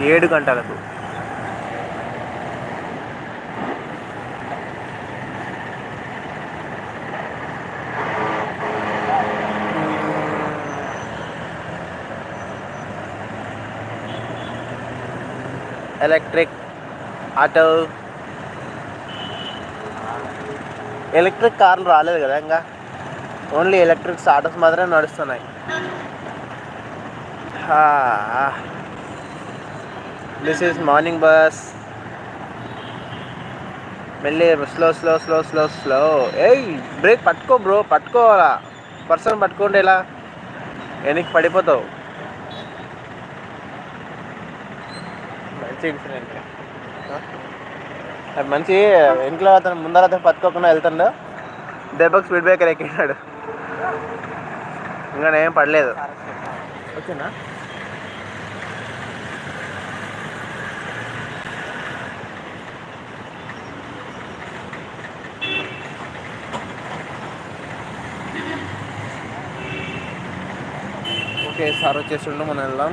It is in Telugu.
ఏడు గంటలకు. Electric auto. ఎలక్ట్రిక్ కార్లు రాలేదు కదా ఇంకా. ఓన్లీ ఎలక్ట్రిక్స్ ఆటోస్ మాత్రమే నడుస్తున్నాయి. దిస్ ఈజ్ మార్నింగ్ బస్ మెల్లి slow slow slow slow slow ఏయ్ బ్రేక్ పట్టుకో బ్రో పట్టుకోవాలా? పర్సన్ పట్టుకోండి ఇలా. వెనక్కి పడిపోతావు. మంచి ఇన్సిడెంట్ అది మంచి ఇంట్లో అతను ముందర అతను పట్టుకోకుండా వెళ్తుండో. దెబ్బకు స్పీడ్ బ్రేకర్ ఎక్కినాడు ఇంకా ఏం పడలేదు. ఓకేనా? ఓకే సార్ వచ్చేసిండు మనం వెళ్దాం.